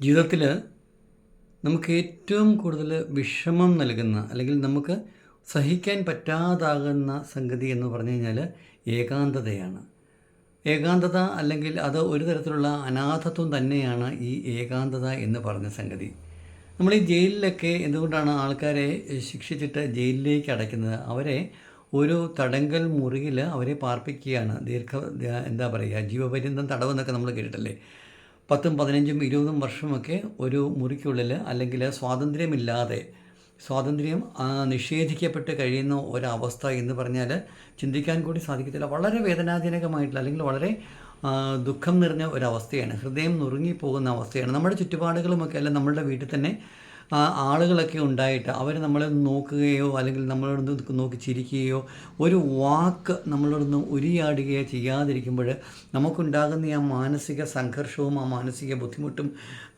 ജീവിതത്തിൽ നമുക്ക് ഏറ്റവും കൂടുതൽ വിഷമം നൽകുന്ന അല്ലെങ്കിൽ നമുക്ക് സഹിക്കാൻ പറ്റാതാകുന്ന സംഗതി എന്ന് പറഞ്ഞു കഴിഞ്ഞാൽ ഏകാന്തതയാണ്. ഏകാന്തത അല്ലെങ്കിൽ അത് ഒരു തരത്തിലുള്ള അനാഥത്വം തന്നെയാണ് ഈ ഏകാന്തത എന്ന് പറഞ്ഞ സംഗതി. നമ്മൾ ഈ ജയിലിലൊക്കെ എന്തുകൊണ്ടാണ് ആൾക്കാരെ ശിക്ഷിച്ചിട്ട് ജയിലിലേക്ക് അടയ്ക്കുന്നത്? അവരെ ഒരു തടങ്കൽ മുറിയിൽ അവരെ പാർപ്പിക്കുകയാണ് ദീർഘ എന്താ പറയുക ജീവപര്യന്തം തടവെന്നൊക്കെ നമ്മൾ കേട്ടിട്ടല്ലേ? പത്തും പതിനഞ്ചും ഇരുപതും വർഷമൊക്കെ ഒരു മുറിക്കുള്ളിൽ അല്ലെങ്കിൽ സ്വാതന്ത്ര്യമില്ലാതെ സ്വാതന്ത്ര്യം നിഷേധിക്കപ്പെട്ട് കഴിയുന്ന ഒരവസ്ഥ എന്ന് പറഞ്ഞാൽ ചിന്തിക്കാൻ കൂടി സാധിക്കത്തില്ല. വളരെ വേദനാജനകമായിട്ടുള്ള അല്ലെങ്കിൽ വളരെ ദുഃഖം നിറഞ്ഞ ഒരവസ്ഥയാണ്. ഹൃദയം നുറുങ്ങിപ്പോകുന്ന അവസ്ഥയാണ്. നമ്മുടെ ചുറ്റുപാടുകളുമൊക്കെ അല്ല നമ്മളുടെ വീട്ടിൽ തന്നെ ആളുകളൊക്കെ ഉണ്ടായിട്ട് അവർ നമ്മളെ നോക്കുകയോ അല്ലെങ്കിൽ നമ്മളോട് നോക്കി ചിരിക്കുകയോ ഒരു വാക്ക് നമ്മളോടൊന്ന് ഉരിയാടുകയോ ചെയ്യാതിരിക്കുമ്പോൾ നമുക്കുണ്ടാകുന്ന ആ മാനസിക സംഘർഷവും ആ മാനസിക ബുദ്ധിമുട്ടും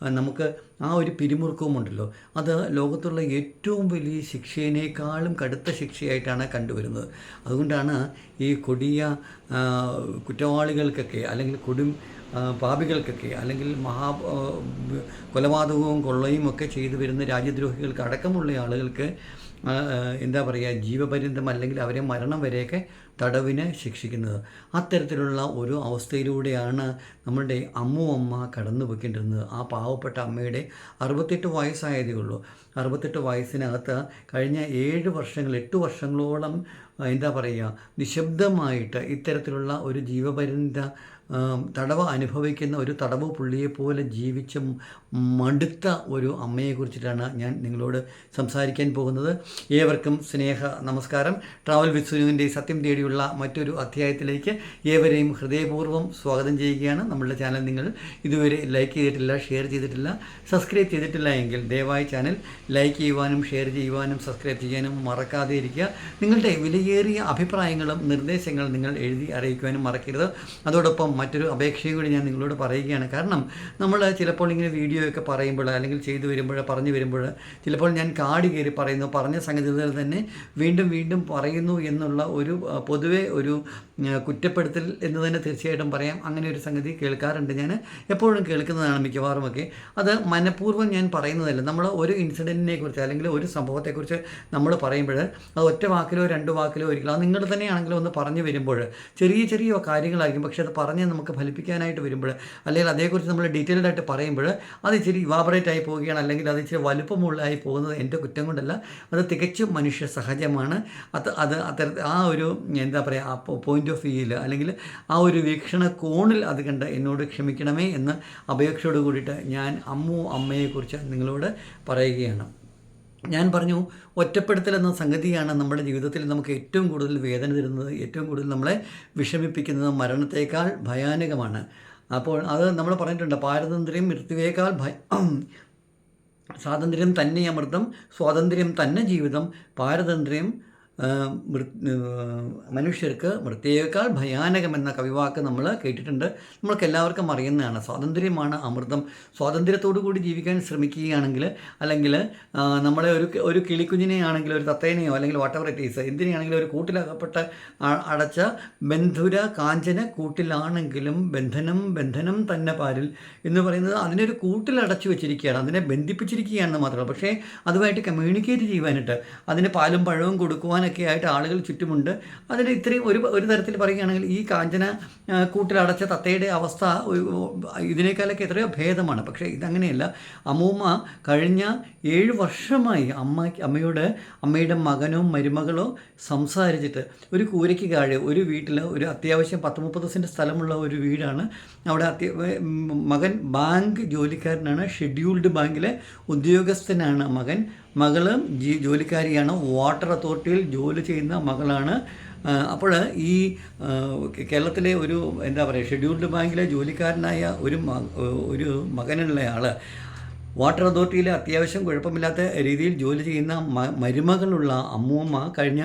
നമുക്ക് ആ ഒരു പിരിമുറുക്കവും ഉണ്ടല്ലോ. അത് ലോകത്തുള്ള ഏറ്റവും വലിയ ശിക്ഷയിനേക്കാളും കടുത്ത ശിക്ഷയായിട്ടാണ് കണ്ടുവരുന്നത്. അതുകൊണ്ടാണ് ഈ കൊടിയ കുറ്റവാളികൾക്കൊക്കെ അല്ലെങ്കിൽ കൊടും പാപികൾക്കൊക്കെ അല്ലെങ്കിൽ മഹാ കൊലപാതകവും കൊള്ളയും ഒക്കെ ചെയ്തു വരുന്ന രാജ്യദ്രോഹികൾക്ക് അടക്കമുള്ള ആളുകൾക്ക് എന്താ പറയുക ജീവപര്യന്തം അല്ലെങ്കിൽ അവരെ മരണം വരെയൊക്കെ തടവിന് ശിക്ഷിക്കുന്നത്. അത്തരത്തിലുള്ള ഒരു അവസ്ഥയിലൂടെയാണ് നമ്മളുടെ അമ്മു അമ്മ കടന്നു പോയിക്കൊണ്ടിരുന്നത്. ആ പാവപ്പെട്ട അമ്മയുടെ അറുപത്തെട്ട് വയസ്സായതേ ഉള്ളൂ. അറുപത്തെട്ട് വയസ്സിനകത്ത് കഴിഞ്ഞ ഏഴ് വർഷങ്ങൾ എട്ട് വർഷങ്ങളോളം എന്താ പറയുക നിശബ്ദമായിട്ട് ഇത്തരത്തിലുള്ള ഒരു ജീവപര്യന്ത തടവ് അനുഭവിക്കുന്ന ഒരു തടവ് പുള്ളിയെപ്പോലെ ജീവിച്ചും മടുത്ത ഒരു അമ്മയെക്കുറിച്ചിട്ടാണ് ഞാൻ നിങ്ങളോട് സംസാരിക്കാൻ പോകുന്നത്. ഏവർക്കും സ്നേഹ നമസ്കാരം. ട്രാവൽ വിത്ത് സുനുവിന്റെ സത്യം തേടിയുള്ള മറ്റൊരു അധ്യായത്തിലേക്ക് ഏവരെയും ഹൃദയപൂർവം സ്വാഗതം ചെയ്യുകയാണ്. നമ്മളുടെ ചാനൽ നിങ്ങൾ ഇതുവരെ ലൈക്ക് ചെയ്തിട്ടില്ല ഷെയർ ചെയ്തിട്ടില്ല സബ്സ്ക്രൈബ് ചെയ്തിട്ടില്ല എങ്കിൽ ദയവായി ചാനൽ ലൈക്ക് ചെയ്യുവാനും ഷെയർ ചെയ്യുവാനും സബ്സ്ക്രൈബ് ചെയ്യാനും മറക്കാതെ ഇരിക്കുക. നിങ്ങളുടെ വിലയേറിയ അഭിപ്രായങ്ങളും നിർദ്ദേശങ്ങളും നിങ്ങൾ എഴുതി അറിയിക്കുവാനും മറക്കരുത്. അതോടൊപ്പം മറ്റൊരു അപേക്ഷയും കൂടി ഞാൻ നിങ്ങളോട് പറയുകയാണ്. കാരണം നമ്മൾ ചിലപ്പോൾ ഇങ്ങനെ വീഡിയോ ഒക്കെ പറയുമ്പോൾ അല്ലെങ്കിൽ ചെയ്തു വരുമ്പോൾ പറഞ്ഞു വരുമ്പോൾ ചിലപ്പോൾ ഞാൻ കാട് കയറി പറയുന്നു പറഞ്ഞ സംഗതികൾ തന്നെ വീണ്ടും വീണ്ടും പറയുന്നു എന്നുള്ള ഒരു പൊതുവെ ഒരു കുറ്റപ്പെടുത്തൽ എന്ന് തന്നെ തീർച്ചയായിട്ടും പറയാം. അങ്ങനെ ഒരു സംഗതി കേൾക്കാറുണ്ട് ഞാൻ. എപ്പോഴും കേൾക്കുന്നതാണ് മിക്കവാറുമൊക്കെ അത് മനഃപൂർവം ഞാൻ പറയുന്നതല്ല. നമ്മൾ ഒരു ഇൻസിഡന്റിനെ കുറിച്ച് അല്ലെങ്കിൽ ഒരു സംഭവത്തെക്കുറിച്ച് നമ്മൾ പറയുമ്പോൾ അത് ഒറ്റ വാക്കിലോ രണ്ട് വാക്കിലോ ഒരിക്കലും അത് നിങ്ങൾ തന്നെയാണെങ്കിലും ഒന്ന് പറഞ്ഞു വരുമ്പോൾ ചെറിയ ചെറിയ കാര്യങ്ങളായിരിക്കും. പക്ഷേ അത് പറഞ്ഞ് നമുക്ക് ഫലിപ്പിക്കാനായിട്ട് വരുമ്പോൾ അല്ലെങ്കിൽ അതേക്കുറിച്ച് നമ്മൾ ഡീറ്റെയിൽഡായിട്ട് പറയുമ്പോൾ അത് ഇച്ചിരി ഇവാബറേറ്റ് ആയി പോവുകയാണ്. അല്ലെങ്കിൽ അത് ഇച്ചിരി വലുപ്പമുള്ളതായി പോകുന്നത് എന്റെ കുറ്റം കൊണ്ടല്ല. അത് തികച്ചും മനുഷ്യ സഹജമാണ്. അത് അത് അത്തര ആ ഒരു എന്താ പറയുക പോയിന്റ് ഓഫ് വ്യൂയിൽ അല്ലെങ്കിൽ ആ ഒരു വീക്ഷണ കോണിൽ അത് കണ്ട് എന്നോട് ക്ഷമിക്കണമേ എന്ന് അപേക്ഷയോട് കൂടിയിട്ട് ഞാൻ അമ്മു അമ്മയെക്കുറിച്ച് നിങ്ങളോട് പറയുകയാണ്. ഞാൻ പറഞ്ഞു ഒറ്റപ്പെടുത്തൽ എന്ന സംഗതിയാണ് നമ്മുടെ ജീവിതത്തിൽ നമുക്ക് ഏറ്റവും കൂടുതൽ വേദന തരുന്നത് ഏറ്റവും കൂടുതൽ നമ്മളെ വിഷമിപ്പിക്കുന്നത് മരണത്തേക്കാൾ ഭയാനകമാണ്. അപ്പോൾ അത് നമ്മൾ പറഞ്ഞിട്ടുണ്ട് പാരതന്ത്ര്യം മൃത്യുവേക്കാൾ ഭയ സ്വാതന്ത്ര്യം തന്നെ അമൃതം സ്വാതന്ത്ര്യം തന്നെ ജീവിതം പാരതന്ത്ര്യം മനുഷ്യർക്ക് മൃത്യേക്കാൾ ഭയാനകമെന്ന കവിവാക്ക് നമ്മൾ കേട്ടിട്ടുണ്ട്. നമ്മൾക്ക് എല്ലാവർക്കും അറിയുന്നതാണ്. സ്വാതന്ത്ര്യമാണ് അമൃതം. സ്വാതന്ത്ര്യത്തോടു കൂടി ജീവിക്കാൻ ശ്രമിക്കുകയാണെങ്കിൽ അല്ലെങ്കിൽ നമ്മളെ ഒരു ഒരു കിളിക്കുഞ്ഞിനെ ആണെങ്കിൽ ഒരു തത്തേനെയോ അല്ലെങ്കിൽ വാട്ടവർ ഇറ്റ് ഈസ് എന്തിനെയാണെങ്കിലും ഒരു കൂട്ടിലകപ്പെട്ട് അടച്ച ബന്ധുര കാഞ്ചന കൂട്ടിലാണെങ്കിലും ബന്ധനം ബന്ധനം തന്നെ പാരിൽ എന്ന് പറയുന്നത് അതിനൊരു കൂട്ടിലടച്ചു വെച്ചിരിക്കുകയാണ്. അതിനെ ബന്ധിപ്പിച്ചിരിക്കുകയാണെന്ന് മാത്രമല്ല. പക്ഷേ അതുമായിട്ട് കമ്മ്യൂണിക്കേറ്റ് ചെയ്യുവാനായിട്ട് അതിന് പാലും പഴവും കൊടുക്കുവാനൊക്കെ ആയിട്ട് ആളുകൾ ചുറ്റുമുണ്ട്. അതിന് ഇത്രയും ഒരു ഒരു തരത്തിൽ പറയുകയാണെങ്കിൽ ഈ കാഞ്ചന കൂട്ടിലടച്ച തത്തയുടെ അവസ്ഥ ഇതിനേക്കാളൊക്കെ എത്രയോ ഭേദമാണ്. പക്ഷേ ഇതങ്ങനെയല്ല. അമ്മൂമ്മ കഴിഞ്ഞ ഏഴ് വർഷമായി അമ്മ അമ്മയോട് അമ്മയുടെ മകനോ മരുമകളോ സംസാരിച്ചിട്ട് ഒരു കൂരയ്ക്ക് താഴെ ഒരു വീട്ടിൽ ഒരു അത്യാവശ്യം പത്ത് മുപ്പത് സെന്റ് സ്ഥലമുള്ള ഒരു വീടാണ്. അവിടെ അത്യ മകൻ ബാങ്ക് ജോലിക്കാരനാണ്. ഷെഡ്യൂൾഡ് ബാങ്കിലെ ഉദ്യോഗസ്ഥനാണ് മകൻ. മകൾ ജോലിക്കാരിയാണ്. വാട്ടർ അതോറിറ്റിയിൽ ജോലി ചെയ്യുന്ന മകളാണ്. അപ്പോൾ ഈ കേരളത്തിലെ ഒരു എന്താ പറയുക ഷെഡ്യൂൾഡ് ബാങ്കിലെ ജോലിക്കാരനായ ഒരു ഒരു മകനുള്ള ആൾ വാട്ടർ അതോറിറ്റിയിൽ അത്യാവശ്യം കുഴപ്പമില്ലാത്ത രീതിയിൽ ജോലി ചെയ്യുന്ന മരുമകളുള്ള അമ്മൂമ്മ കഴിഞ്ഞ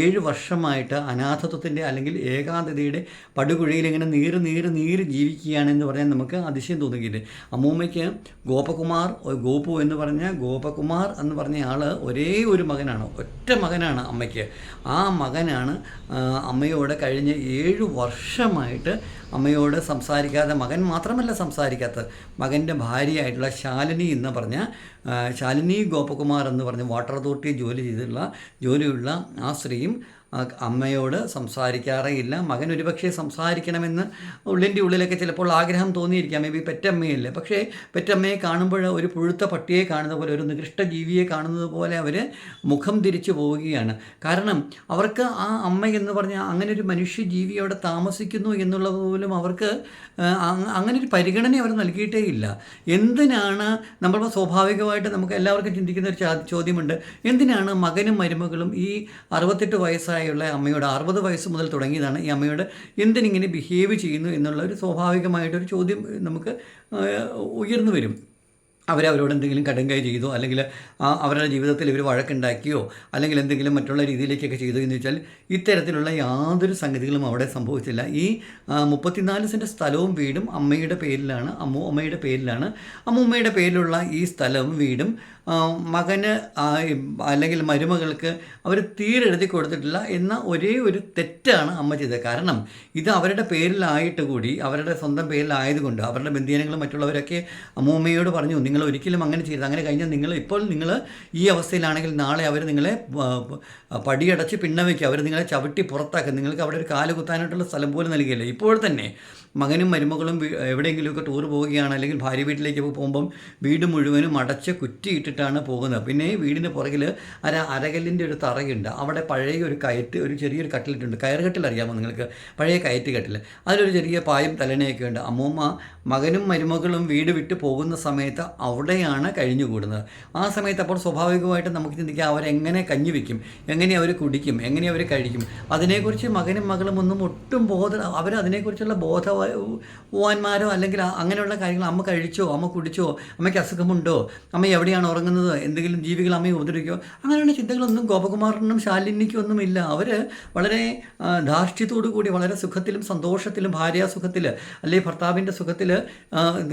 ഏഴ് വർഷമായിട്ട് അനാഥത്വത്തിന്റെ അല്ലെങ്കിൽ ഏകാന്തതയുടെ പടുകുഴിയിൽ ഇങ്ങനെ നീര് നീര് നീര് ജീവിക്കുകയാണെന്ന് പറഞ്ഞാൽ നമുക്ക് അതിശയം തോന്നുകയില്ലേ. അമ്മൂമ്മയ്ക്ക് ഗോപകുമാർ ഗോപു എന്ന് പറഞ്ഞ ഗോപകുമാർ എന്ന് പറഞ്ഞ ആൾ ഒരേ ഒരു മകനാണ് ഒറ്റ മകനാണ് അമ്മയ്ക്ക്. ആ മകനാണ് അമ്മയോട് കഴിഞ്ഞ ഏഴ് വർഷമായിട്ട് അമ്മയോട് സംസാരിക്കാതെ മകൻ മാത്രമല്ല സംസാരിക്കാത്തത്. മകന്റെ ഭാര്യയായിട്ടുള്ള ശാലിനി എന്ന് പറഞ്ഞ ശാലിനി ഗോപകുമാർ എന്ന് പറഞ്ഞ വാട്ടർ അതോറിറ്റി ജോലി ചെയ്തിട്ടുള്ള ജോലിയുള്ള ആ സ്ത്രീയും അമ്മയോട് സംസാരിക്കാറേ ഇല്ല മകൻ ഒരുപക്ഷെ സംസാരിക്കണമെന്ന് ഉള്ളിന്റെ ഉള്ളിലൊക്കെ ചിലപ്പോൾ ആഗ്രഹം തോന്നിയിരിക്കാം. May be പെറ്റമ്മയല്ലേ. പക്ഷേ പെറ്റമ്മയെ കാണുമ്പോൾ ഒരു പുഴുത്ത പട്ടിയെ കാണുന്ന പോലെ ഒരു നികൃഷ്ട ജീവിയെ കാണുന്നത് പോലെ അവർ മുഖം തിരിച്ചു പോവുകയാണ്. കാരണം അവർക്ക് ആ അമ്മ എന്ന് പറഞ്ഞാൽ അങ്ങനെ ഒരു മനുഷ്യ ജീവി അവിടെ താമസിക്കുന്നു എന്നുള്ളത് പോലും അവർക്ക് അങ്ങനെ ഒരു പരിഗണന അവർ നൽകിയിട്ടേ ഇല്ല. എന്തിനാണ് നമ്മൾ സ്വാഭാവികമായിട്ട് നമുക്ക് എല്ലാവർക്കും ചിന്തിക്കുന്ന ഒരു ചോദ്യമുണ്ട്. എന്തിനാണ് മകനും മരുമകളും ഈ അറുപത്തെട്ട് വയസ്സായുള്ള അമ്മയോട് അറുപത് വയസ്സ് മുതൽ തുടങ്ങിയതാണ് ഈ അമ്മയോട് എന്തിനിങ്ങനെ ബിഹേവ് ചെയ്യുന്നു എന്നുള്ള ഒരു സ്വാഭാവികമായിട്ടൊരു ചോദ്യം നമുക്ക് ഉയർന്നു വരും. അവരവരോട് എന്തെങ്കിലും കടുങ്കൈ ചെയ്തോ അല്ലെങ്കിൽ അവരുടെ ജീവിതത്തിൽ ഇവർ വഴക്കുണ്ടാക്കിയോ അല്ലെങ്കിൽ എന്തെങ്കിലും മറ്റുള്ള രീതിയിലേക്കൊക്കെ ചെയ്തോ എന്ന് വെച്ചാൽ ഇത്തരത്തിലുള്ള യാതൊരു സംഗതികളും അവിടെ സംഭവിച്ചില്ല. ഈ മുപ്പത്തിനാല് സെന്റ് സ്ഥലവും വീടും അമ്മയുടെ പേരിലാണ് അമ്മു അമ്മയുടെ പേരിലാണ്. അമ്മൂമ്മയുടെ പേരിലുള്ള ഈ സ്ഥലവും വീടും മകന് അല്ലെങ്കിൽ മരുമകൾക്ക് അവർ തീരെഴുതി കൊടുത്തിട്ടില്ല എന്ന ഒരേ ഒരു തെറ്റാണ് അമ്മ ചെയ്തത്. കാരണം ഇത് അവരുടെ പേരിലായിട്ട് കൂടി അവരുടെ സ്വന്തം പേരിലായതുകൊണ്ട് അവരുടെ ബന്ധുജനങ്ങളും മറ്റുള്ളവരൊക്കെ അമ്മൂമ്മയോട് പറഞ്ഞു നിങ്ങൾ ഒരിക്കലും അങ്ങനെ ചെയ്ത് അങ്ങനെ കഴിഞ്ഞാൽ നിങ്ങൾ ഇപ്പോൾ നിങ്ങൾ ഈ അവസ്ഥയിലാണെങ്കിൽ നാളെ അവർ നിങ്ങളെ പടിയടച്ച് പിണ്ണ വയ്ക്കുക അവർ നിങ്ങളെ ചവിട്ടി പുറത്താക്കും. നിങ്ങൾക്ക് അവിടെ ഒരു കാൽ കുത്താനായിട്ടുള്ള സ്ഥലം പോലും നൽകിയില്ല. ഇപ്പോൾ തന്നെ മകനും മരുമകളും എവിടെയെങ്കിലുമൊക്കെ ടൂർ പോവുകയാണ് അല്ലെങ്കിൽ ഭാര്യ വീട്ടിലേക്ക് പോകുമ്പം വീട് മുഴുവനും അടച്ച് കുറ്റിയിട്ടിട്ടാണ് പോകുന്നത്. പിന്നെ വീടിന് പുറകിൽ അര അരകല്ലിന്റെ ഒരു തറയുണ്ട്. അവിടെ പഴയ ഒരു കയറ്റ് ഒരു ചെറിയൊരു കട്ടിലിട്ടുണ്ട്. കയറുകട്ടിൽ അറിയാമോ നിങ്ങൾക്ക്? പഴയ കയറ്റ് കെട്ടിൽ അതിലൊരു ചെറിയ പായും തലനയൊക്കെ ഉണ്ട്. അമ്മൂമ്മ മകനും മരുമകളും വീട് വിട്ട് പോകുന്ന സമയത്ത് അവിടെയാണ് കഴിഞ്ഞുകൂടുന്നത്. ആ സമയത്ത് അപ്പോൾ സ്വാഭാവികമായിട്ട് നമുക്ക് ചിന്തിക്കാം അവരെങ്ങനെ കഞ്ഞി വയ്ക്കും എങ്ങനെ അവർ കുടിക്കും? എങ്ങനെ അവർ കഴിക്കും? അതിനെക്കുറിച്ച് മകനും മകളും ഒന്നും ഒട്ടും ബോധ അവർ അതിനെക്കുറിച്ചുള്ള ബോധവാന്മാരോ അല്ലെങ്കിൽ അങ്ങനെയുള്ള കാര്യങ്ങൾ അമ്മ കഴിച്ചോ അമ്മ കുടിച്ചോ അമ്മയ്ക്ക് അസുഖമുണ്ടോ അമ്മ എവിടെയാണ് ഉറങ്ങുന്നത് എന്തെങ്കിലും ജീവികൾ അമ്മയെ ഉപദ്രവിക്കോ അങ്ങനെയുള്ള ചിന്തകളൊന്നും ഗോപകുമാറിനും ശാലിനിക്കും ഒന്നുമില്ല അവർ വളരെ ധാർഷ്ട്യത്തോടു കൂടി വളരെ സുഖത്തിലും സന്തോഷത്തിലും ഭാര്യാസുഖത്തിൽ അല്ലെങ്കിൽ ഭർത്താവിന്റെ സുഖത്തിൽ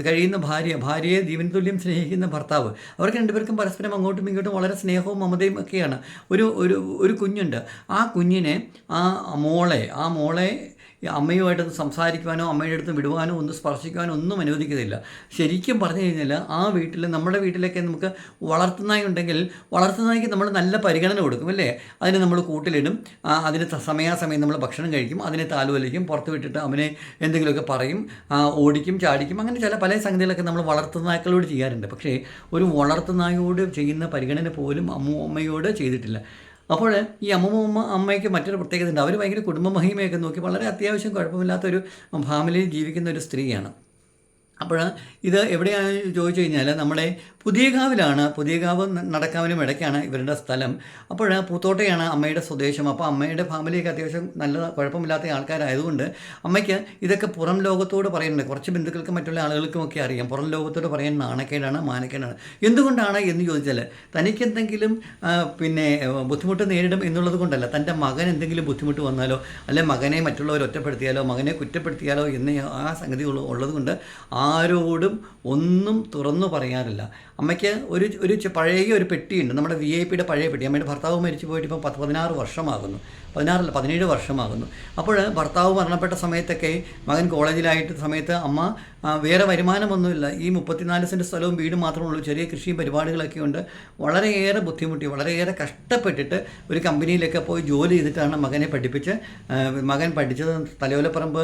കഴിയുന്ന ഭാര്യ ഭാര്യയെ ജീവൻ തുല്യം സ്നേഹിക്കുന്ന ഭർത്താവ് അവർക്ക് രണ്ടുപേർക്കും പരസ്പരം അങ്ങോട്ടും ഇങ്ങോട്ടും വളരെ സ്നേഹവും മമതയും ഒക്കെയാണ് ഒരു ഒരു ഒരു കുഞ്ഞുണ്ട് ആ കുഞ്ഞിനെ ആ മോളെ ആ മോളെ ഈ അമ്മയുമായിട്ട് സംസാരിക്കുവാനോ അമ്മയുടെ അടുത്ത് വിടുവാനോ ഒന്ന് സ്പർശിക്കുവാനോ ഒന്നും അനുവദിക്കുന്നില്ല ശരിക്കും പറഞ്ഞു കഴിഞ്ഞാൽ ആ വീട്ടിൽ നമ്മുടെ വീട്ടിലൊക്കെ നമുക്ക് വളർത്തുന്നായി ഉണ്ടെങ്കിൽ വളർത്തുന്നായിക്ക് നമ്മൾ നല്ല പരിഗണന കൊടുക്കും അല്ലേ? അതിന് നമ്മൾ കൂട്ടിലിടും. അതിന് സമയാസമയം നമ്മൾ ഭക്ഷണം കഴിക്കും. അതിനെ താലുവലിക്കും പുറത്ത് വിട്ടിട്ട് അവനെ എന്തെങ്കിലുമൊക്കെ പറയും ഓടിക്കും ചാടിക്കും അങ്ങനെ ചില പല സംഗതികളൊക്കെ നമ്മൾ വളർത്തുന്നായ്ക്കളോട് ചെയ്യാറുണ്ട്. പക്ഷേ ഒരു വളർത്തുന്നായോട് ചെയ്യുന്ന പരിഗണന പോലും അമ്മു അമ്മയോട് ചെയ്തിട്ടില്ല. അപ്പോൾ ഈ അമ്മമ്മ അമ്മയ്ക്ക് മറ്റൊരു പ്രത്യേകത ഉണ്ട്. അവർ ഭയങ്കര കുടുംബ മഹിമയൊക്കെ നോക്കി വളരെ അത്യാവശ്യം കുഴപ്പമില്ലാത്തൊരു ഫാമിലിയിൽ ജീവിക്കുന്ന ഒരു സ്ത്രീയാണ്. അപ്പോൾ ഇത് എവിടെയാണ് ചോദിച്ചു കഴിഞ്ഞാൽ നമ്മുടെ പുതിയകാവിലാണ് പുതിയകാവ് ന- നടക്കാവിനും ഇടയ്ക്കാണ് ഇവരുടെ സ്ഥലം. അപ്പോൾ പൂത്തോട്ടയാണ് അമ്മയുടെ സ്വദേശം. അപ്പോൾ അമ്മയുടെ ഫാമിലിയൊക്കെ അത്യാവശ്യം നല്ല കുഴപ്പമില്ലാത്ത ആൾക്കാരായതുകൊണ്ട് അമ്മയ്ക്ക് ഇതൊക്കെ പുറം ലോകത്തോട് പറയുന്നുണ്ട് കുറച്ച് ബന്ധുക്കൾക്കും മറ്റുള്ള ആളുകൾക്കും ഒക്കെ അറിയാം. പുറം ലോകത്തോട് പറയാൻ നാണക്കേടാണ് മാനക്കേടാണ്. എന്തുകൊണ്ടാണ് എന്ന് ചോദിച്ചാൽ തനിക്ക് എന്തെങ്കിലും പിന്നെ ബുദ്ധിമുട്ട് നേരിടും എന്നുള്ളത് കൊണ്ടല്ല. തന്റെ മകൻ എന്തെങ്കിലും ബുദ്ധിമുട്ട് വന്നാലോ അല്ലെ മകനെ മറ്റുള്ളവർ ഒറ്റപ്പെടുത്തിയാലോ മകനെ കുറ്റപ്പെടുത്തിയാലോ എന്ന് ആ സംഗതി ഉള്ളതുകൊണ്ട് ഉള്ളത് കൊണ്ട് ആരോടും ഒന്നും തുറന്നു പറയാറില്ല. അമ്മയ്ക്ക് ഒരു ഒരു പഴയ ഒരു പെട്ടിയുണ്ട്. നമ്മുടെ വി ഐ പിയുടെ പഴയ പെട്ടി. അമ്മയുടെ ഭർത്താവ് മരിച്ചു പോയിട്ട് ഇപ്പം പത്ത് പതിനാറ് വർഷമാകുന്നു. പതിനാറല്ല പതിനേഴ് വർഷമാകുന്നു. അപ്പോൾ ഭർത്താവ് മരണപ്പെട്ട സമയത്തൊക്കെ മകൻ കോളേജിലായിട്ട് സമയത്ത് അമ്മ വേറെ വരുമാനമൊന്നുമില്ല. ഈ മുപ്പത്തിനാല് സെന്റ് സ്ഥലവും വീടും മാത്രമേ ഉള്ളൂ. ചെറിയ കൃഷിയും പരിപാടികളൊക്കെ ഉണ്ട്. വളരെയേറെ ബുദ്ധിമുട്ടി വളരെയേറെ കഷ്ടപ്പെട്ടിട്ട് ഒരു കമ്പനിയിലൊക്കെ പോയി ജോലി ചെയ്തിട്ടാണ് മകനെ പഠിപ്പിച്ച് മകൻ പഠിച്ചത് തലയോലപ്പറമ്പ്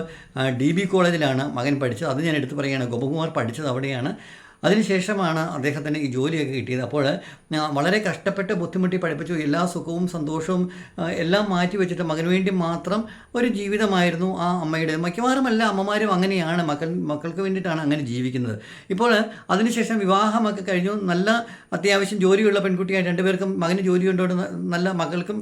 ഡി ബി കോളേജിലാണ് മകൻ പഠിച്ചത്. അത് ഞാൻ എടുത്തു പറയുകയാണ്. ഗോപകുമാർ പഠിച്ചത് അവിടെയാണ്. അതിനുശേഷമാണ് അദ്ദേഹത്തിന് ഈ ജോലിയൊക്കെ കിട്ടിയത്. അപ്പോൾ വളരെ കഷ്ടപ്പെട്ട് ബുദ്ധിമുട്ടി പഠിപ്പിച്ചു. എല്ലാ സുഖവും സന്തോഷവും എല്ലാം മാറ്റി വെച്ചിട്ട് മകന് വേണ്ടി മാത്രം ഒരു ജീവിതമായിരുന്നു ആ അമ്മയുടെ മിക്കവാറും എല്ലാ അമ്മമാരും അങ്ങനെയാണ്. മക്കൾ മക്കൾക്ക് വേണ്ടിയിട്ടാണ് അങ്ങനെ ജീവിക്കുന്നത്. ഇപ്പോൾ അതിനുശേഷം വിവാഹമൊക്കെ കഴിഞ്ഞു. നല്ല അത്യാവശ്യം ജോലിയുള്ള പെൺകുട്ടിയാണ് രണ്ടുപേർക്കും മകന് ജോലി കൊണ്ടോട് നല്ല മകൾക്കും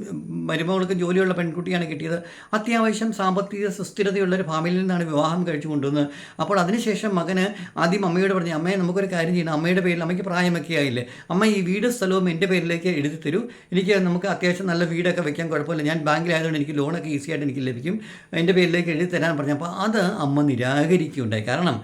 മരുമകൾക്കും ജോലിയുള്ള പെൺകുട്ടിയാണ് കിട്ടിയത്. അത്യാവശ്യം സാമ്പത്തിക സുസ്ഥിരതയുള്ള ഒരു ഫാമിലിയിൽ നിന്നാണ് വിവാഹം കഴിച്ചു കൊണ്ടുവന്നത്. അപ്പോൾ അതിനുശേഷം മകന് ആദ്യം അമ്മയോട് പറഞ്ഞു അമ്മയെ നമുക്കൊരു കാര്യം ചെയ്യണം. അമ്മയുടെ പേരിൽ അമ്മയ്ക്ക് പ്രായമൊക്കെ ആയില്ലേ? അമ്മ ഈ വീട് സ്ഥലവും എന്റെ പേരിലേക്ക് എഴുതി തരൂ. എനിക്ക് നമുക്ക് അത്യാവശ്യം നല്ല വീടൊക്കെ വെക്കാൻ കുഴപ്പമില്ല. ഞാൻ ബാങ്കിലായതുകൊണ്ട് എനിക്ക് ലോണൊക്കെ ഈസിയായിട്ട് എനിക്ക് ലഭിക്കും. എന്റെ പേരിലേക്ക് എഴുതി തരാൻ പറഞ്ഞു അപ്പോൾ അത് അമ്മ നിരാകരിക്കുകയുണ്ടായി. കാരണം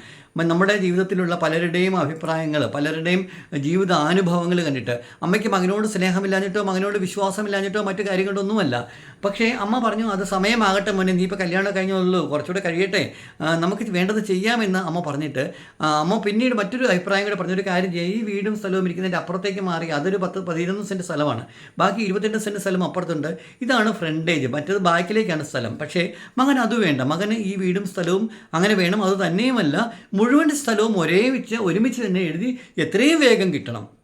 നമ്മുടെ ജീവിതത്തിലുള്ള പലരുടെയും അഭിപ്രായങ്ങൾ പലരുടെയും ജീവിത അനുഭവങ്ങൾ കണ്ടിട്ട് അമ്മയ്ക്ക് മകനോട് സ്നേഹമില്ലാഞ്ഞിട്ടോ മകനോട് വിശ്വാസമില്ലാഞ്ഞിട്ടോ മറ്റു കാര്യങ്ങളൊന്നുമല്ല. പക്ഷേ അമ്മ പറഞ്ഞു അത് സമയമാകട്ടെ മോനെ നീ ഇപ്പോൾ കല്യാണം കഴിഞ്ഞുള്ളൂ കുറച്ചുകൂടെ കഴിയട്ടെ. നമുക്ക് വേണ്ടത് ചെയ്യാമെന്ന് അമ്മ പറഞ്ഞിട്ട് അമ്മ പിന്നീട് മറ്റൊരു അഭിപ്രായം കൂടെ പറഞ്ഞൊരു കാര്യം ഈ വീടും സ്ഥലവും ഇരിക്കുന്നതിന്റെ അപ്പുറത്തേക്ക് മാറി അതൊരു പത്ത് പതിനൊന്ന് സെന്റ് സ്ഥലമാണ്. ബാക്കി ഇരുപത്തിരണ്ട് സെന്റ് സ്ഥലം അപ്പുറത്തുണ്ട്. ഇതാണ് ഫ്രണ്ടേജ്. മറ്റേത് ബാക്കിലേക്കാണ് സ്ഥലം. പക്ഷേ മകൻ അത് വേണ്ട. മകന് ഈ വീടും സ്ഥലവും അങ്ങനെ വേണം. അത് തന്നെയുമല്ല. മുഴുവൻ സ്ഥലവും ഒരേ വെച്ച് ഒരുമിച്ച് തന്നെ എഴുതി എത്രയും വേഗം കിട്ടണം.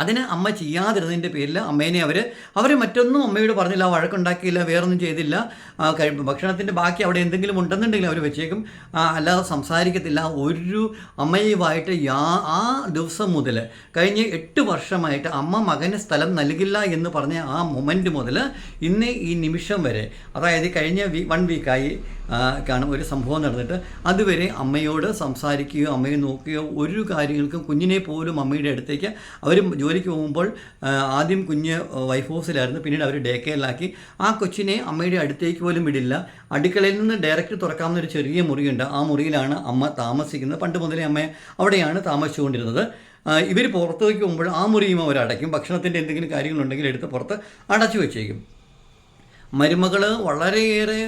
അതിന് അമ്മ ചെയ്യാതിരുന്നതിന്റെ പേരിൽ അമ്മേനെ അവർ അവർ മറ്റൊന്നും അമ്മയോട് പറഞ്ഞില്ല വഴക്കുണ്ടാക്കിയില്ല വേറൊന്നും ചെയ്തില്ല. ഭക്ഷണത്തിന്റെ ബാക്കി അവിടെ എന്തെങ്കിലും ഉണ്ടെന്നുണ്ടെങ്കിൽ അവർ വെച്ചേക്കും. അല്ലാതെ സംസാരിക്കത്തില്ല. ഒരു അമ്മയുമായിട്ട് യാ ആ ദിവസം മുതൽ കഴിഞ്ഞ എട്ട് വർഷമായിട്ട് അമ്മ മകന് സ്ഥലം നൽകില്ല എന്ന് പറഞ്ഞ ആ മൊമെന്റ് മുതൽ ഇന്ന് ഈ നിമിഷം വരെ അതായത് കഴിഞ്ഞ വീ വൺ വീക്കായി കാണും ഒരു സംഭവം നടന്നിട്ട് അതുവരെ അമ്മയോട് സംസാരിക്കുകയോ അമ്മയെ നോക്കുകയോ ഒരു കാര്യങ്ങൾക്കും കുഞ്ഞിനെ പോലും അമ്മയുടെ അടുത്തേക്ക് അവർ ജോലിക്ക് പോകുമ്പോൾ ആദ്യം കുഞ്ഞ് വൈഫ് ഹൗസിലായിരുന്നു. പിന്നീട് അവർ ഡേ കെയറിലാക്കി ആ കൊച്ചിനെ അമ്മയുടെ അടുത്തേക്ക് പോലും വിടില്ല. അടുക്കളയിൽ നിന്ന് ഡയറക്റ്റ് തുറക്കാവുന്ന ഒരു ചെറിയ മുറിയുണ്ട്. ആ മുറിയിലാണ് അമ്മ താമസിക്കുന്നത്. പണ്ട് മുതലേ അമ്മ അവിടെയാണ് താമസിച്ചുകൊണ്ടിരുന്നത്. ഇവർ പുറത്തേക്ക് പോകുമ്പോൾ ആ മുറിയും അവർ അടയ്ക്കും. ഭക്ഷണത്തിന്റെ എന്തെങ്കിലും കാര്യങ്ങളുണ്ടെങ്കിൽ എടുത്ത് പുറത്ത് അടച്ചു വെച്ചേക്കും. മരുമകൾ വളരെയേറെ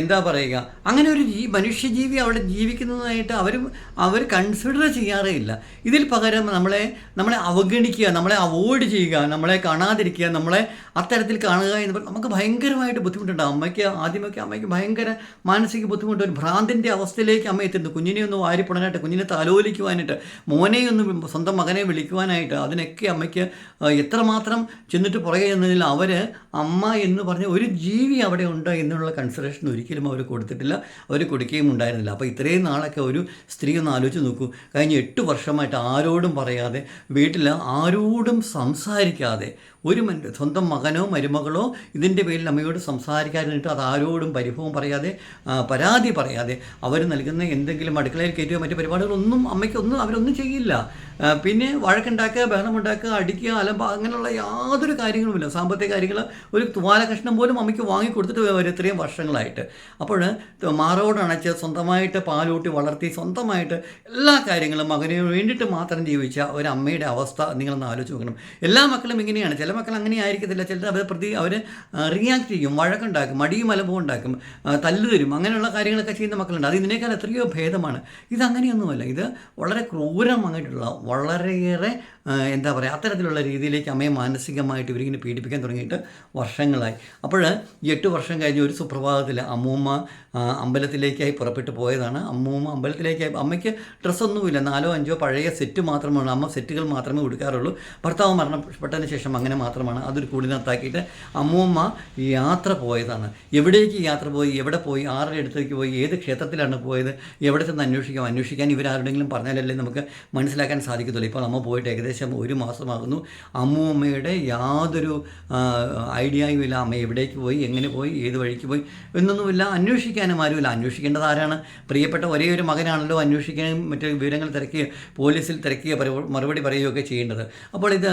എന്താ പറയുക? അങ്ങനെ ഒരു ജീ മനുഷ്യജീവി അവിടെ ജീവിക്കുന്നതായിട്ട് അവർ അവർ കൺസിഡർ ചെയ്യാറേ ഇല്ല. ഇതിൽ പകരം നമ്മളെ നമ്മളെ അവഗണിക്കുക നമ്മളെ അവോയ്ഡ് ചെയ്യുക നമ്മളെ കാണാതിരിക്കുക നമ്മളെ അത്തരത്തിൽ കാണുക എന്ന് പറഞ്ഞാൽ നമുക്ക് ഭയങ്കരമായിട്ട് ബുദ്ധിമുട്ടുണ്ട് അമ്മയ്ക്ക് ആദ്യമൊക്കെ അമ്മയ്ക്ക് ഭയങ്കര മാനസിക ബുദ്ധിമുട്ട് ഒരു ഭ്രാന്തിന്റെ അവസ്ഥയിലേക്ക് അമ്മ എത്തുന്നു. കുഞ്ഞിനെ ഒന്ന് വാരിപ്പെടാനായിട്ട് കുഞ്ഞിനെ താലോലിക്കുവാനായിട്ട് മോനെ ഒന്ന് സ്വന്തം മകനെ വിളിക്കുവാനായിട്ട് അതിനൊക്കെ അമ്മയ്ക്ക് എത്രമാത്രം ചെന്നിട്ട് പുറകെ എന്നതിൽ അവർ അമ്മ എന്ന് പറഞ്ഞ ഒരു ജീവി അവിടെ ഉണ്ട് എന്നുള്ള കൺസിഡറേഷൻ ഒരിക്കലും അവർ കൊടുത്തിട്ടില്ല. അവർ കൊടുക്കുകയും ഉണ്ടായിരുന്നില്ല. അപ്പോൾ ഇത്രയും നാളൊക്കെ ഒരു സ്ത്രീ ഒന്ന് ആലോചിച്ച് നോക്കൂ. കഴിഞ്ഞ എട്ട് വർഷമായിട്ട് ആരോടും പറയാതെ വീട്ടിൽ ആരോടും സംസാരിക്കാതെ ഒരു സ്വന്തം മകനോ മരുമകളോ ഇതിന്റെ പേരിൽ അമ്മയോട് സംസാരിക്കാനായിട്ട് അത് ആരോടും പരിഭവം പറയാതെ പരാതി പറയാതെ അവർ നൽകുന്ന എന്തെങ്കിലും അടുക്കളയിൽ കയറ്റുകയോ മറ്റു പരിപാടികളൊന്നും അമ്മയ്ക്കൊന്നും അവരൊന്നും ചെയ്യില്ല. പിന്നെ വഴക്കുണ്ടാക്കുക ബഹളമുണ്ടാക്കുക അടിക്കുക അലമ്പ അങ്ങനെയുള്ള യാതൊരു കാര്യങ്ങളുമില്ല. സാമ്പത്തിക കാര്യങ്ങൾ ഒരു തുവാല കഷ്ണം പോലും അമ്മയ്ക്ക് വാങ്ങി കൊടുത്തിട്ട് വരും ഇത്രയും വർഷങ്ങളായിട്ട്. അപ്പോൾ മാറോടണച്ച് സ്വന്തമായിട്ട് പാലൂട്ടി വളർത്തി സ്വന്തമായിട്ട് എല്ലാ കാര്യങ്ങളും മകന് വേണ്ടിയിട്ട് മാത്രം ജീവിച്ച ഒരു അമ്മയുടെ അവസ്ഥ നിങ്ങളൊന്ന് ആലോചിച്ച് നോക്കണം. എല്ലാ മക്കളും ഇങ്ങനെയാണ്. ചില മക്കൾ അങ്ങനെ ആയിരിക്കത്തില്ല. ചിലർ അവർ പ്രതി അവർ റിയാക്ട് ചെയ്യും വഴക്കുണ്ടാക്കും മടിയും അലമ്പവും ഉണ്ടാക്കും തല്ലു തരും അങ്ങനെയുള്ള കാര്യങ്ങളൊക്കെ ചെയ്യുന്ന മക്കളുണ്ട്. അത് ഇതിനേക്കാൾ എത്രയോ ഭേദമാണ്. ഇതങ്ങനെയൊന്നുമല്ല. ഇത് വളരെ ക്രൂരമായിട്ടുള്ള വളരെയേറെ എന്താ പറയുക അത്തരത്തിലുള്ള രീതിയിലേക്ക് അമ്മയെ മാനസികമായിട്ട് ഇവരിങ്ങനെ പീഡിപ്പിക്കാൻ തുടങ്ങിയിട്ട് വർഷങ്ങളായി. അപ്പോൾ എട്ട് വർഷം കഴിഞ്ഞ് ഒരു സുപ്രഭാതത്തിൽ അമ്മൂമ്മ അമ്പലത്തിലേക്കായി പുറപ്പെട്ടു പോയതാണ്. അമ്മൂമ്മ അമ്പലത്തിലേക്കായി അമ്മയ്ക്ക് ഡ്രസ്സൊന്നുമില്ല. നാലോ അഞ്ചോ പഴയ സെറ്റ് മാത്രമാണ്. അമ്മ സെറ്റുകൾ മാത്രമേ ഉടുക്കാറുള്ളൂ. ഭർത്താവ് മരണപ്പെട്ടതിന് ശേഷം അങ്ങനെ മാത്രമാണ് അതൊരു കൂടിനകത്താക്കിയിട്ട് അമ്മൂമ്മ യാത്ര പോയതാണ്. എവിടേക്ക് യാത്ര പോയി? എവിടെ പോയി? ആരുടെ അടുത്തേക്ക് പോയി? ഏത് ക്ഷേത്രത്തിലാണ് പോയത്? എവിടെ ചെന്ന് അന്വേഷിക്കാം? അന്വേഷിക്കാൻ ഇവരാരുടെങ്കിലും പറഞ്ഞാലല്ലേ നമുക്ക് മനസ്സിലാക്കാൻ സാധിക്കത്തുള്ളൂ. ഇപ്പോൾ അമ്മ പോയിട്ട് ഏകദേശം ഒരു മാസമാകുന്നു. അമ്മൂമ്മയുടെ യാതൊരു ഐഡിയയും ഇല്ല. അമ്മ എവിടേക്ക് പോയി? എങ്ങനെ പോയി? ഏത് വഴിക്ക് പോയി? എന്നൊന്നുമില്ല. അന്വേഷിക്കാനും ആരുമില്ല. അന്വേഷിക്കേണ്ടത് ആരാണ്? പ്രിയപ്പെട്ട ഒരേ ഒരു മകനാണല്ലോ അന്വേഷിക്കാനും മറ്റു വിവരങ്ങൾ തിരക്കുകയോ പോലീസിൽ തിരക്കുകയോ മറുപടി പറയുകയൊക്കെ ചെയ്യേണ്ടത്. അപ്പോൾ ഇത്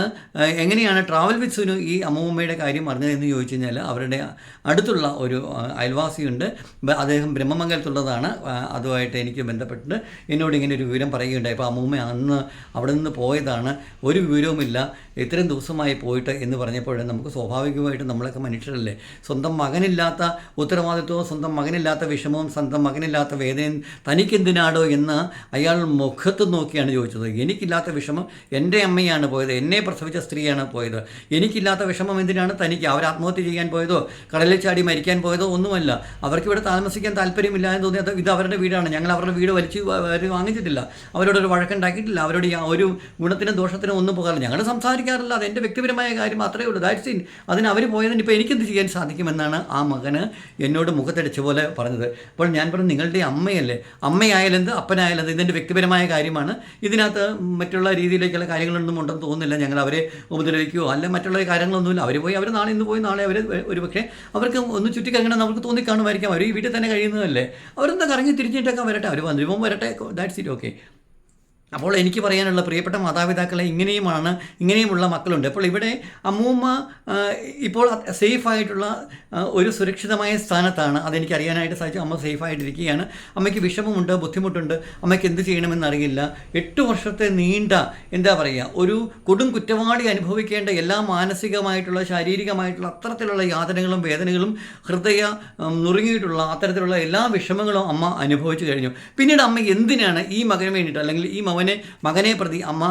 എങ്ങനെയാണ് ട്രാവൽ വിത്ത് സുനു ഈ അമ്മൂമ്മയുടെ കാര്യം അറിഞ്ഞതെന്ന് ചോദിച്ചു കഴിഞ്ഞാൽ അവരുടെ അടുത്തുള്ള ഒരു അയൽവാസിയുണ്ട്. അദ്ദേഹം ബ്രഹ്മമംഗലത്തുള്ളതാണ്. അതുമായിട്ട് എനിക്ക് ബന്ധപ്പെട്ടിട്ട് എന്നോട് ഇങ്ങനെ ഒരു വിവരം പറയുകയുണ്ടായി. അപ്പോൾ അമ്മൂമ്മ അന്ന് അവിടെ നിന്ന് പോയതാണ്. ഒരു വിവരവുമില്ല. ഇത്രയും ദിവസമായി പോയിട്ട് എന്ന് പറഞ്ഞപ്പോൾ നമുക്ക് സ്വാഭാവികമായിട്ടും നമ്മളൊക്കെ മനുഷ്യരല്ലേ? സ്വന്തം മകനില്ലാത്ത ഉത്തരവാദിത്വവും സ്വന്തം മകനില്ലാത്ത വിഷമവും സ്വന്തം മകനില്ലാത്ത വേദനയും തനിക്കെന്തിനാടോ എന്ന് അയാൾ മുഖത്ത് നോക്കിയാണ് ചോദിച്ചത്. എനിക്കില്ലാത്ത വിഷമം എന്റെ അമ്മയാണ് പോയത്. എന്നെ പ്രസവിച്ച സ്ത്രീയാണ് പോയത്. എനിക്കില്ലാത്ത വിഷമം എന്തിനാണ് തനിക്ക് അവർ ആത്മഹത്യ ചെയ്യാൻ പോയതോ? കടലിൽ ചാടി മരിക്കാൻ പോയതോ ഒന്നുമല്ല. അവർക്ക് ഇവിടെ താമസിക്കാൻ താല്പര്യമില്ല എന്ന് തോന്നി അത് ഇത് അവരുടെ വീടാണ്. ഞങ്ങൾ അവരുടെ വീട് വലിച്ചു അവർ വാങ്ങിച്ചിട്ടില്ല. അവരോട് ഒരു വഴക്കുണ്ടാക്കിയിട്ടില്ല. അവരോട് ഒരു ഗുണത്തിനും ദോഷത്തിനും ഒന്നും പോകാറില്ല. ഞങ്ങൾ സംസാരിക്കാറില്ല. അത് എന്റെ വ്യക്തിപരമായ കാര്യം മാത്രമേ ഉള്ളൂ. ദാറ്റ് സീൻ അതിന് അവർ പോയതിന് ഇപ്പോൾ എനിക്കെന്ത് ചെയ്യാൻ സാധിക്കുമെന്നാണ് ആ മകന് എന്നോട് മുഖത്തടിച്ച പോലെ പറഞ്ഞത്. അപ്പോൾ ഞാൻ പറഞ്ഞു നിങ്ങളുടെ അമ്മയല്ലേ? അമ്മയായാലെന്ത് അപ്പനായാലെന്ത് ഇതിന്റെ വ്യക്തിപരമായ കാര്യമാണ്. ഇതിനകത്ത് മറ്റുള്ള രീതിയിലേക്കുള്ള കാര്യങ്ങളൊന്നും ഉണ്ടെന്ന് തോന്നുന്നില്ല. ഞങ്ങൾ അവരെ ഉപദ്രവിക്കുകയോ അല്ല മറ്റുള്ള കാര്യങ്ങളൊന്നുമില്ല. അവർ പോയി അവർ നാളെ ഇന്ന് പോയി നാളെ അവർ ഒരു പക്ഷേ അവർക്ക് ഒന്ന് ചുറ്റിക്കറങ്ങണം നമുക്ക് തോന്നിക്കാണുമായിരിക്കാം. അവർ ഈ വീട്ടിൽ തന്നെ കഴിയുന്നതല്ലേ. അവരെന്താ കറങ്ങി തിരിച്ചിട്ടൊക്കെ വരട്ടെ. അവർ വന്നിരുമ്പോൾ വരട്ടെ. ദാറ്റ്സ് ഇറ്റ് ഓക്കെ അപ്പോൾ എനിക്ക് പറയാനുള്ള പ്രിയപ്പെട്ട മാതാപിതാക്കളെ ഇങ്ങനെയുമാണ് ഇങ്ങനെയുമുള്ള മക്കളുണ്ട്. അപ്പോൾ ഇവിടെ അമ്മൂമ്മ ഇപ്പോൾ സേഫായിട്ടുള്ള ഒരു സുരക്ഷിതമായ സ്ഥാനത്താണ്. അതെനിക്ക് അറിയാനായിട്ട് സാധിച്ചു. അമ്മ സേഫായിട്ടിരിക്കുകയാണ്. അമ്മയ്ക്ക് വിഷമമുണ്ട് ബുദ്ധിമുട്ടുണ്ട്. അമ്മയ്ക്ക് എന്ത് ചെയ്യണമെന്നറിയില്ല എട്ട് വർഷത്തെ നീണ്ട എന്താ പറയുക ഒരു കൊടും കുറ്റവാളി അനുഭവിക്കേണ്ട എല്ലാ മാനസികമായിട്ടുള്ള ശാരീരികമായിട്ടുള്ള അത്തരത്തിലുള്ള യാതനകളും വേദനകളും ഹൃദയ നുറുങ്ങിയിട്ടുള്ള അത്തരത്തിലുള്ള എല്ലാ വിഷമങ്ങളും അമ്മ അനുഭവിച്ചു കഴിഞ്ഞു. പിന്നീട് അമ്മ എന്തിനാണ് ഈ മകന് വേണ്ടിയിട്ട് അല്ലെങ്കിൽ ഈ മകനെ മകനെ പ്രതി അമ്മ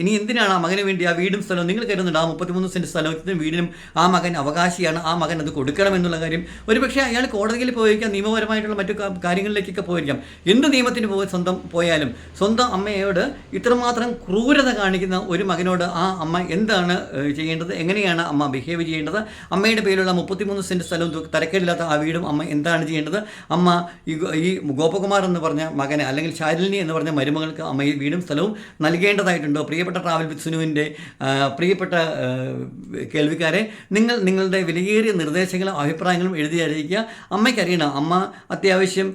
ഇനി എന്തിനാണ് ആ മകന് വേണ്ടി ആ വീടും സ്ഥലവും നിങ്ങൾ കരുതുന്നുണ്ട്? ആ മുപ്പത്തിമൂന്ന് സെന്റ് സ്ഥലത്തിനും വീടിനും ആ മകൻ അവകാശിയാണ്. ആ മകൻ അത് കൊടുക്കണം എന്നുള്ള കാര്യം. ഒരുപക്ഷെ അയാൾ കോടതിയിൽ പോയിരിക്കാം നിയമപരമായിട്ടുള്ള മറ്റു കാര്യങ്ങളിലേക്കൊക്കെ പോയിരിക്കാം. എന്ത് നിയമത്തിന് പോയി സ്വന്തം പോയാലും സ്വന്തം അമ്മയോട് ഇത്രമാത്രം ക്രൂരത കാണിക്കുന്ന ഒരു മകനോട് ആ അമ്മ എന്താണ് ചെയ്യേണ്ടത്? എങ്ങനെയാണ് അമ്മ ബിഹേവ് ചെയ്യേണ്ടത്? അമ്മയുടെ പേരിലുള്ള മുപ്പത്തിമൂന്ന് സെന്റ് സ്ഥലവും തരക്കേടില്ലാത്ത ആ വീടും അമ്മ എന്താണ് ചെയ്യേണ്ടത്? അമ്മ ഈ ഗോപകുമാർ എന്ന് പറഞ്ഞ മകനെ അല്ലെങ്കിൽ ശാലിനി എന്ന് പറഞ്ഞ മരുമകൾക്ക് അമ്മ ഈ വീടും സ്ഥലവും നൽകേണ്ടതായിട്ടുണ്ടോ. പ്രിയപ്പെട്ട ട്രാവൽ വിത്ത് സുനുവിന്റെ പ്രിയപ്പെട്ട കേൾവിക്കാരെ നിങ്ങൾ നിങ്ങളുടെ വിലയേറിയ നിർദ്ദേശങ്ങളും അഭിപ്രായങ്ങളും എഴുതി അറിയിക്കുക. അമ്മയ്ക്ക് അറിയണം അമ്മ അത്യാവശ്യം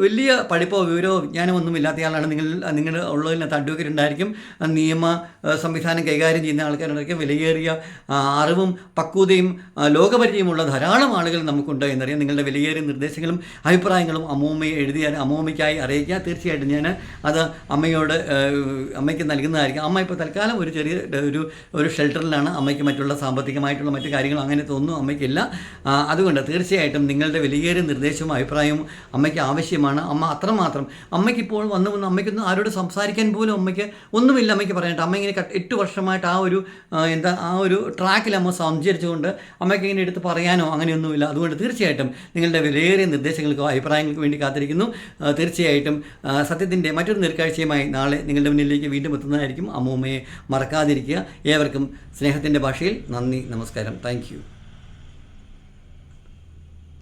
വലിയ പഠിപ്പോ വിവരമോ വിജ്ഞാനമൊന്നും ഇല്ലാത്തയാളാണ് നിങ്ങൾ നിങ്ങൾ ഉള്ളതിനകത്ത് അഡ്വക്കേറ്റ് ഉണ്ടായിരിക്കും. നിയമ സംവിധാനം കൈകാര്യം ചെയ്യുന്ന ആൾക്കാരുണ്ടായിരിക്കും. വിലയേറിയ അറിവും പക്വതയും ലോകപരിചയമുള്ള ധാരാളം ആളുകൾ നമുക്കുണ്ട് എന്നറിയാം. നിങ്ങളുടെ വിലയേറിയ നിർദ്ദേശങ്ങളും അഭിപ്രായങ്ങളും അമ്മൂമ്മയെ എഴുതിയാൽ അമ്മൂമ്മയ്ക്കായി അറിയിക്കുക. തീർച്ചയായിട്ടും ഞാൻ അത് അമ്മയോട് അമ്മയ്ക്ക് നൽകുന്നതായിരിക്കും. അമ്മ ഇപ്പോൾ തൽക്കാലം ഒരു ചെറിയ ഒരു ഒരു ഷെൽട്ടറിലാണ് അമ്മയ്ക്ക് മറ്റുള്ള സാമ്പത്തികമായിട്ടുള്ള മറ്റു കാര്യങ്ങളും അങ്ങനെ ഒന്നും അമ്മയ്ക്കില്ല. അതുകൊണ്ട് തീർച്ചയായിട്ടും നിങ്ങളുടെ വിലയേറിയ നിർദ്ദേശവും അഭിപ്രായവും അമ്മയ്ക്ക് ആവശ്യമാണ്. അമ്മ അത്രമാത്രം അമ്മയ്ക്കിപ്പോൾ വന്നു വന്ന് അമ്മയ്ക്കൊന്നും ആരോട് സംസാരിക്കാൻ പോലും അമ്മയ്ക്ക് ഒന്നുമില്ല അമ്മയ്ക്ക് പറയാനായിട്ട് അമ്മ ഇങ്ങനെ എട്ട് വർഷമായിട്ട് ആ ഒരു എന്താ ആ ഒരു ട്രാക്കിൽ അമ്മ സഞ്ചരിച്ചുകൊണ്ട് അമ്മയ്ക്ക് ഇങ്ങനെ എടുത്ത് പറയാനോ അങ്ങനെയൊന്നുമില്ല. അതുകൊണ്ട് തീർച്ചയായിട്ടും നിങ്ങളുടെ വിലയേറിയ നിർദ്ദേശങ്ങൾക്കോ അഭിപ്രായങ്ങൾക്കോ വേണ്ടി കാത്തിരിക്കുന്നു. തീർച്ചയായിട്ടും സത്യത്തിന്റെ മറ്റൊരു നേർക്കാഴ്ചയുമായി നാളെ നിങ്ങളുടെ മുന്നിലേക്ക് വീണ്ടും എത്തുന്നതായിരിക്കും അമ്മൂമ്മയെ മറക്കാതിരിക്കുക. ഏവർക്കും സ്നേഹത്തിന്റെ ഭാഷയിൽ നന്ദി നമസ്കാരം. താങ്ക്